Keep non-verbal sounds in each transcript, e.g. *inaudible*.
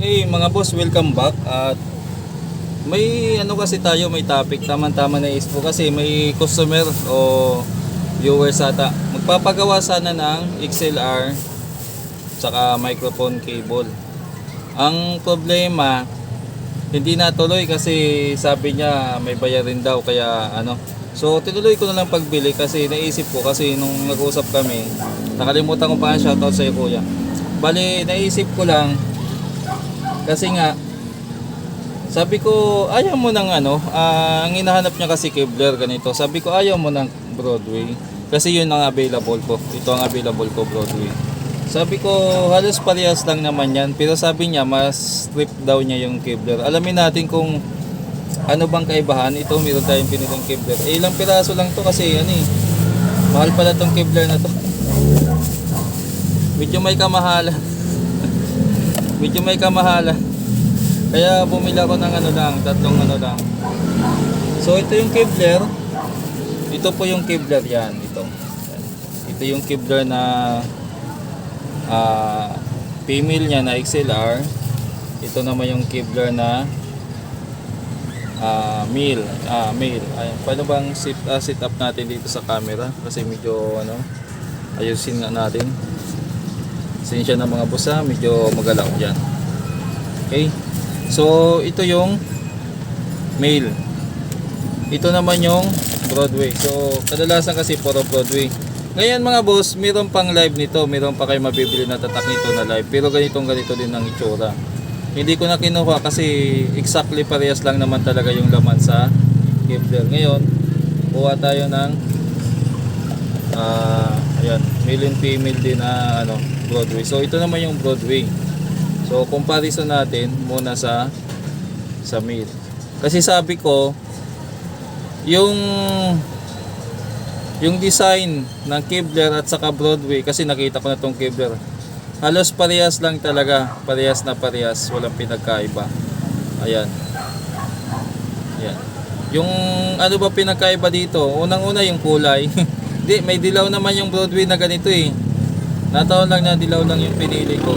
Hey mga boss, welcome back at may ano kasi tayo, may topic tama-tama na ispo kasi may customer o viewers ata magpapagawa sana ng XLR tsaka microphone cable. Ang problema hindi natuloy kasi sabi niya may bayarin daw kaya ano. So tinuloy ko na lang pagbili kasi naisip ko kasi nung nag-usap kami nakalimutan ko pa ang shoutout sa iyo kuya. Bali naisip ko lang kasi nga, sabi ko, ayaw mo ng ano, ah, ang hinahanap niya kasi Kevlar ganito. Sabi ko, ayaw mo ng Broadway. Kasi yun ang available ko. Ito ang available ko, Broadway. Sabi ko, halos parehas lang naman yan. Pero sabi niya, mas strip daw niya yung Kevlar. Alamin natin kung ano bang kaibahan. Ito, meron tayong pinilang Kevlar. Eh, ilang piraso lang to kasi, ano eh, mahal pala tong Kevlar na to. Medyo may kamahalan medyo may kamahalan. Kaya bumili ako ng ano lang, tatlong ano lang. So ito yung Kevlar. Ito po yung Kevlar yan, ito. Ito yung Kevlar na ah female niya na XLR. Ito naman yung Kevlar na ah male, ah male. Ay, paano bang sit, ah, sit up natin dito sa camera kasi medyo ano ayusin nga natin. Pasensya na mga boss medyo magalaw dyan. Okay. So, ito yung male. Ito naman yung Broadway. So, kadalasan kasi puro Broadway. Ngayon mga boss, meron pang live nito. Meron pa kayo mabibili na tatak nito na live. Pero ganitong ganito din ang itsura. Hindi ko na kinuha kasi exactly parehas lang naman talaga yung laman sa Kevlar. Ngayon, kuha tayo ng ah ayan, male and female din na ano, Broadway. So ito naman yung Broadway. So comparison natin muna sa sa male. Kasi sabi ko yung yung design ng Kevlar at saka Broadway kasi nakita ko na tong Kevlar. Halos parehas lang talaga, parehas na parehas, walang pinagkaiba. Ayan. Ayan. Yung ano ba pinagkaiba dito? Unang-una yung kulay. *laughs* Hindi, may dilaw naman yung Broadway na ganito eh. Nataon lang na dilaw lang yung pinili ko.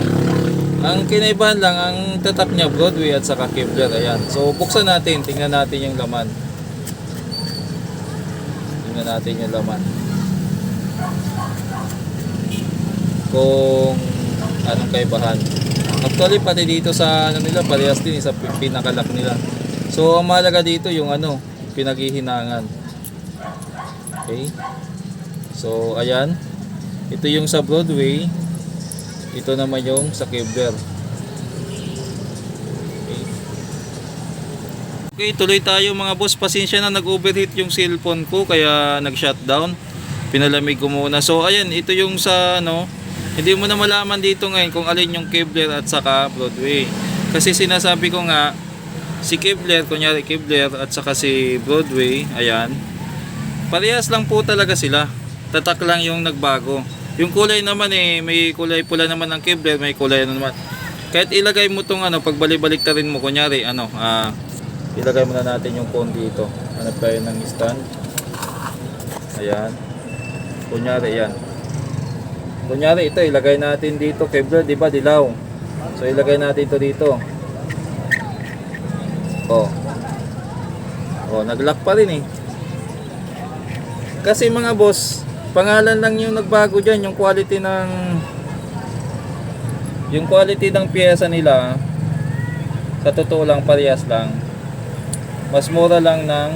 Ang kinaibahan lang, ang tatak niya Broadway at saka Kevlar. Ayan. So, buksan natin. Tingnan natin yung laman. Tingnan natin yung laman. Kung anong kaibahan. Actually, pati dito sa ano nila, parehas din sa pinakalak nila. So, ang mahalaga dito yung ano, pinaghihinangan. Okay. So, ayan. Ito yung sa Broadway. Ito naman yung sa Kevlar. Okay. Okay, tuloy tayo mga boss. Pasensya na nag-overheat yung cellphone ko kaya nag-shutdown. Pinalamig ko muna. So, ayan, ito yung sa ano, hindi mo na malaman dito ngayon kung alin yung Kevlar at saka Broadway. Kasi sinasabi ko nga, si Kevlar, kunyari Kevlar at saka si Broadway, ayan, parehas lang po talaga sila. Tatak lang yung nagbago. Yung kulay naman eh, may kulay pula naman ng Kevlar, may kulay ano naman. Kahit ilagay mo tong ano, pagbalik-balik ta rin mo, kunyari, ano, ah, ilagay muna natin yung phone dito. Hanap tayo ng stand. Ayan. Kunyari, yan. Kunyari, ito, ilagay natin dito, Kevlar, di ba, dilaw. So, ilagay natin ito dito. Oh. Oh, nag-lock pa rin eh. Kasi mga boss, pangalan lang yung nagbago dyan, yung quality ng yung quality ng pyesa nila sa totoo lang parehas lang. Mas mura lang ng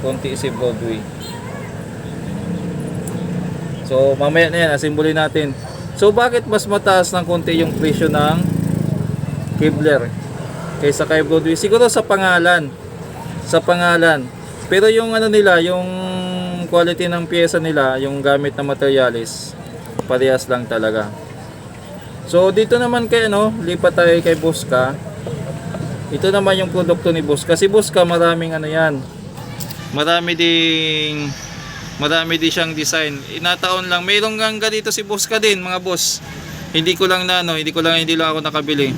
konti si Broadway so mamaya na yan asimbuli natin. So bakit mas mataas ng konti yung presyo ng Kevlar kaysa kay Broadway siguro sa pangalan. Sa pangalan. Pero yung ano nila yung quality ng pyesa nila yung gamit na materialis parehas lang talaga. So dito naman kay ano lipat tayo kay Bosca ito naman yung produkto ni Bosca si Bosca maraming ano yan. Marami ding marami din siyang design. Inataon lang. Mayroong gang ganito si Bosca din mga boss. Hindi ko lang na ano hindi ko lang hindi lang ako nakabili.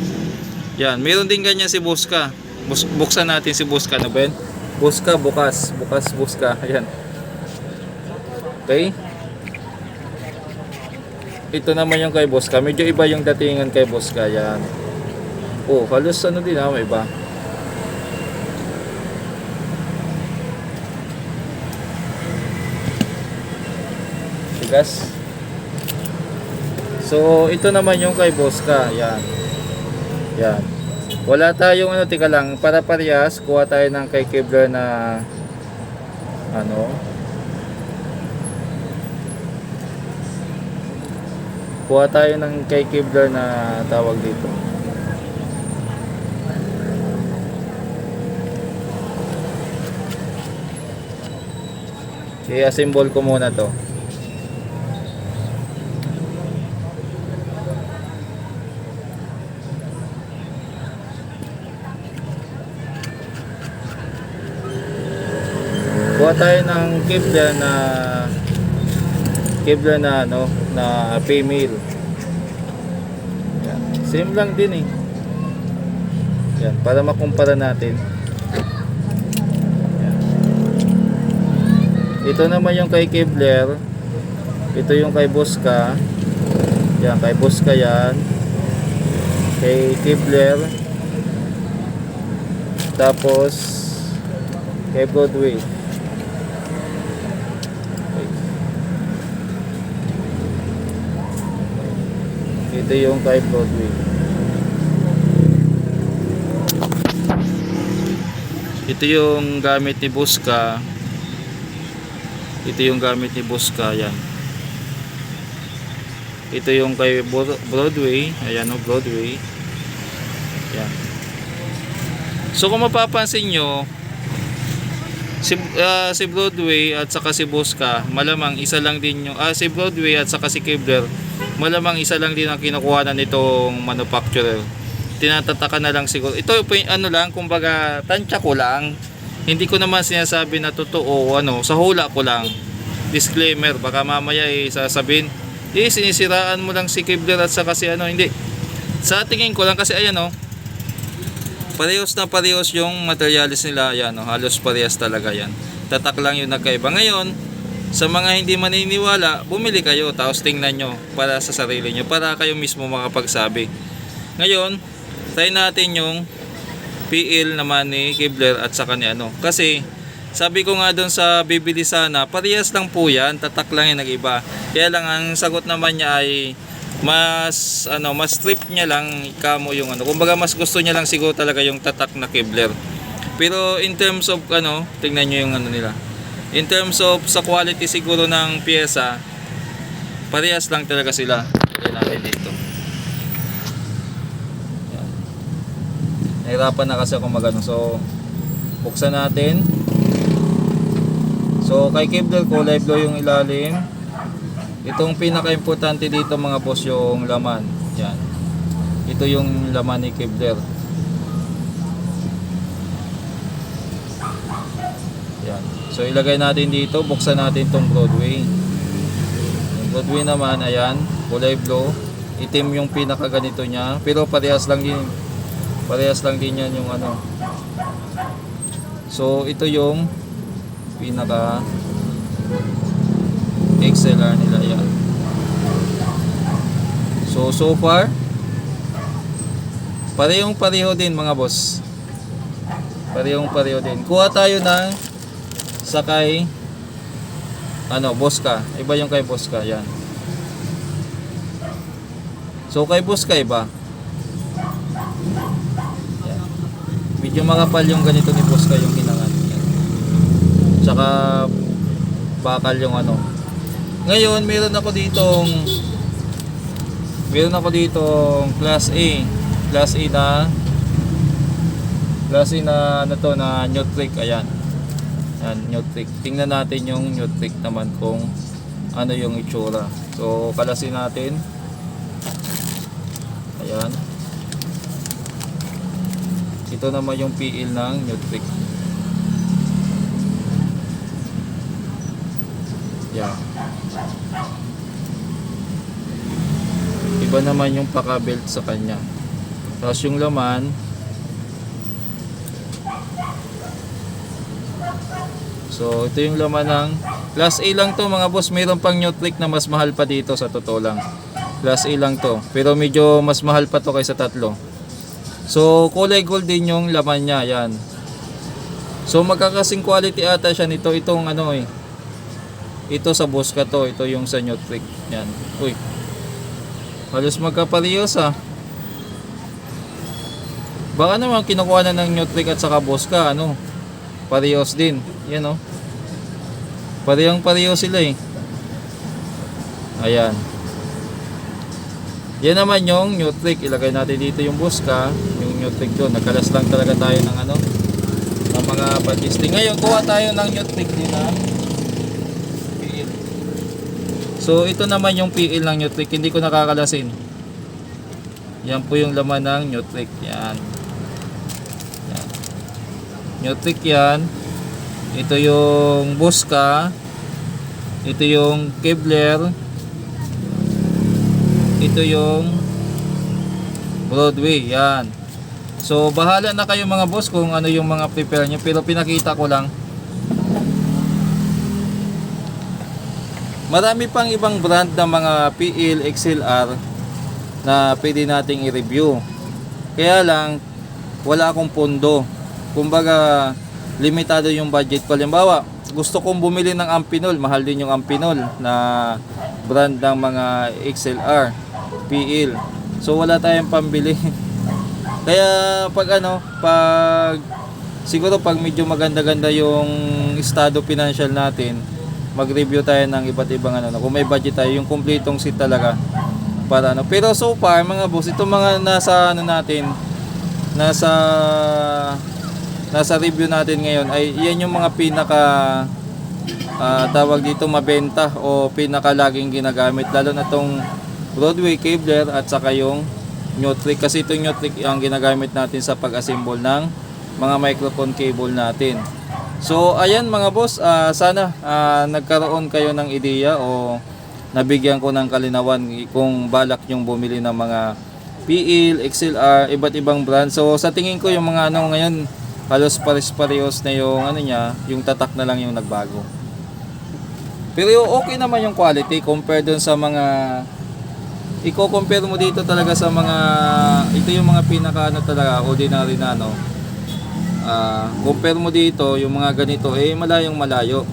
Yan mayroon din ganyan si Bosca Bus, buksan natin si Bosca no Ben Bosca bukas. Bukas Bosca ayan Okay? Ito naman yung kay Bosca. Medyo iba yung datingan kay Bosca. Yan. Oh, halos ano din ah, may iba. Tigas. So, ito naman yung kay Bosca. Yan. Yan. Wala tayong ano, tika lang, para parehas, kuha tayo ng kay Kevlar na ano, kuha tayo ng kay Kevlar na tawag dito. I-assemble ko muna to. Kuha tayo ng Kevlar na Kevlar na ano na female. Yan. Same lang din eh. Yan, para makumpara natin. Yan. Ito naman yung kay Kevlar. Ito yung kay Bosca. Yan, kay Bosca yan. Kay Kevlar. Tapos kay Broadway. Ito yung kay Broadway. Ito yung gamit ni Busca. Ito yung gamit ni Busca, yan. Ito yung kay Bro- Broadway, ayan o Broadway. Yan. So kung mapapansin nyo, si, ah, si Broadway at saka si Busca, malamang isa lang din yung, ah, si Broadway at saka si Kevlar, malamang isa lang din ang kinukuha na nitong manufacturer. Tinatataka na lang siguro. Ito ano lang, kumbaga tansya ko lang. Hindi ko naman sinasabi na totoo ano, sa hula ko lang. Disclaimer, baka mamaya eh, sasabihin, eh sinisiraan mo lang si Kevlar at saka si ano, hindi. Sa tingin ko lang kasi ayan oh, parehos na parehos yung materialis nila yan oh, halos parehas talaga yan tatak lang yung nagkaiba ngayon sa mga hindi maniniwala bumili kayo tapos tingnan nyo para sa sarili nyo para kayo mismo makapagsabi. Ngayon try natin yung PL naman ni Kibler at saka ni ano. Kasi sabi ko nga doon sa bibili sana parehas lang po yan tatak lang yung nag-iba. Kaya lang ang sagot naman niya ay mas ano mas strip niya lang kamo yung ano. Kumbaga mas gusto niya lang siguro talaga yung tatak na Kevlar pero in terms of ano tingnan niyo yung ano nila in terms of sa quality siguro ng pyesa parehas lang talaga sila Lagyan natin dito Yan. nahirapan na kasi ako magano so buksan natin so kay Kevlar kulay blue yung ilalim Itong pinaka-importante dito mga boss yung laman. Yan. Ito yung laman ni Kevlar. Yan. So ilagay natin dito, buksan natin tong Broadway. Yung Broadway naman, ayan, kulay blue. Itim yung pinaka ganito niya, pero parehas lang din. Parehas lang din yan yung ano. So ito yung pinaka XLR nila yan. So, so far, parehong pareho din mga boss. Parehong pareho din. Kuha tayo ng sakay ano, Bosca. Iba yung kay Bosca, yan. So, kay Bosca iba. Yan. Medyo makapal yung ganito ni Bosca yung hinangan. Yan. Tsaka bakal yung ano, ngayon, meron ako ditong meron ako ditong class A. Class A na class A na ano to na Nutric ayan. Ayan, Nutric. Tingnan natin yung Nutric naman kung ano yung itsura. So, kalasin natin. Ayan. Ito naman yung PL ng Nutric. Yan. Iba naman yung paka-belt sa kanya. Tapos yung laman, So, ito yung laman ng Class A lang to mga boss. Mayroon pang Nutric na mas mahal pa dito sa totoo lang. Class A lang to. Pero medyo mas mahal pa to kaysa tatlo. So, kulay gold din yung laman niya. Yan. So, magkakasing quality ata siya nito. Itong ano eh. Ito sa Bosca to. Ito yung sa Newtrick. Yan. Uy. Halos magkaparehas ah. Baka naman kinukuha na ng Newtrick at saka Bosca. Ano? Parehas din. Yan oh. Parehang pareho sila eh. Ayan. Yan naman yung Newtrick. Ilagay natin dito yung Bosca. Yung Newtrick doon. Nagkalas lang talaga tayo ng ano. Ng mga patisting. Ngayon, kuha tayo ng Newtrick din na PL. So, ito naman yung PL ng Newtrick. Hindi ko nakakalasin. Yan po yung laman ng. Yan. Yan. Newtrick yan. Ito yung Bosca. Ito yung Kevlar. Ito yung Broadway. Yan. So, bahala na kayo mga boss kung ano yung mga prepare nyo. Pero pinakita ko lang. Marami pang ibang brand ng mga PL, XLR na pwede nating i-review. Kaya lang, wala akong pondo. Kumbaga, limitado yung budget ko. Halimbawa, gusto kong bumili ng Ampinol. Mahal din yung Ampinol na brand ng mga XLR, PL. So, wala tayong pambili. *laughs* Kaya pag ano, pag siguro pag medyo maganda-ganda yung estado financial natin, mag-review tayo ng iba't ibang ano, kung may budget tayo, yung kumpletong seat talaga para ano. Pero so far, mga boss, itong mga nasa ano natin, nasa nasa review natin ngayon ay yan yung mga pinaka ah, tawag dito mabenta o pinaka laging ginagamit lalo na tong Broadway Cabler at saka yung Newtrick kasi itong Newtrick ang ginagamit natin sa pag-assemble ng mga microphone cable natin. So ayan mga boss, ah, sana ah, nagkaroon kayo ng ideya o nabigyan ko ng kalinawan kung balak yung bumili ng mga PL, XLR, iba't ibang brand. So sa tingin ko yung mga ano ngayon halos pares-parehos na yung ano niya, yung tatak na lang yung nagbago. Pero okay naman yung quality compared dun sa mga i-compare mo dito talaga sa mga ito yung mga pinaka ano talaga ordinary na ano Ah, compare mo dito yung mga ganito eh malayong malayo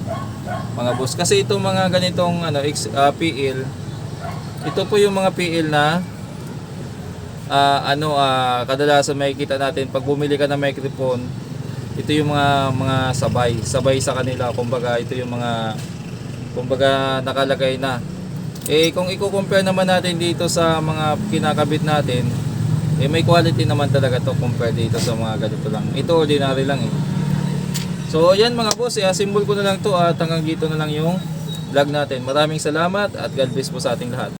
mga boss kasi itong mga ganitong ano X, ah, PL ito po yung mga PL na ah, ano ah, kadalasan makikita natin pag bumili ka ng microphone ito yung mga mga sabay sabay sa kanila kumbaga ito yung mga kumbaga nakalagay na eh kung i-compare naman natin dito sa mga kinakabit natin, eh may quality naman talaga to compare dito sa mga ganito lang. Ito ordinary lang eh. So yan mga boss, eh, symbol ko na lang to at hanggang dito na lang yung vlog natin. Maraming salamat at God bless po sa ating lahat.